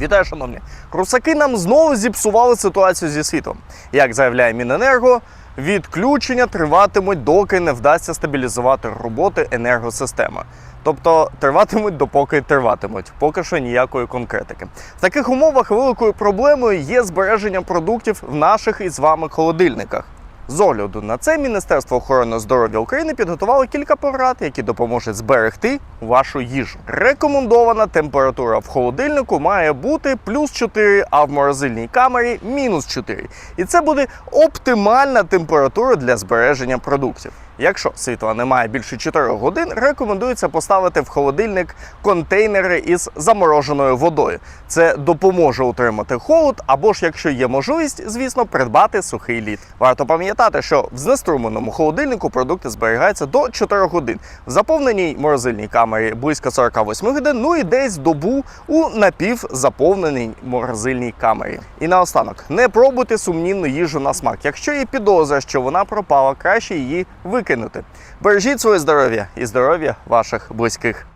Вітаю, шановні! Русаки нам знову зіпсували ситуацію зі світом. Як заявляє Міненерго, відключення триватимуть, доки не вдасться стабілізувати роботи енергосистеми. Тобто триватимуть, допоки триватимуть, поки що ніякої конкретики. В таких умовах великою проблемою є збереження продуктів в наших із вами холодильниках. З огляду на це Міністерство охорони здоров'я України підготувало кілька порад, які допоможуть зберегти вашу їжу. Рекомендована температура в холодильнику має бути плюс 4, а в морозильній камері мінус 4. І це буде оптимальна температура для збереження продуктів. Якщо світла немає більше 4 годин, рекомендується поставити в холодильник контейнери із замороженою водою. Це допоможе утримати холод, або ж, якщо є можливість, звісно, придбати сухий лід. Варто пам'ятати, що в знеструмленому холодильнику продукти зберігаються до 4 годин, в заповненій морозильній камері близько 48 годин, ну і десь добу у напівзаповненій морозильній камері. І наостанок, не пробуйте сумнівну їжу на смак. Якщо є підозра, що вона пропала, краще її викинути. Бережіть своє здоров'я і здоров'я ваших близьких.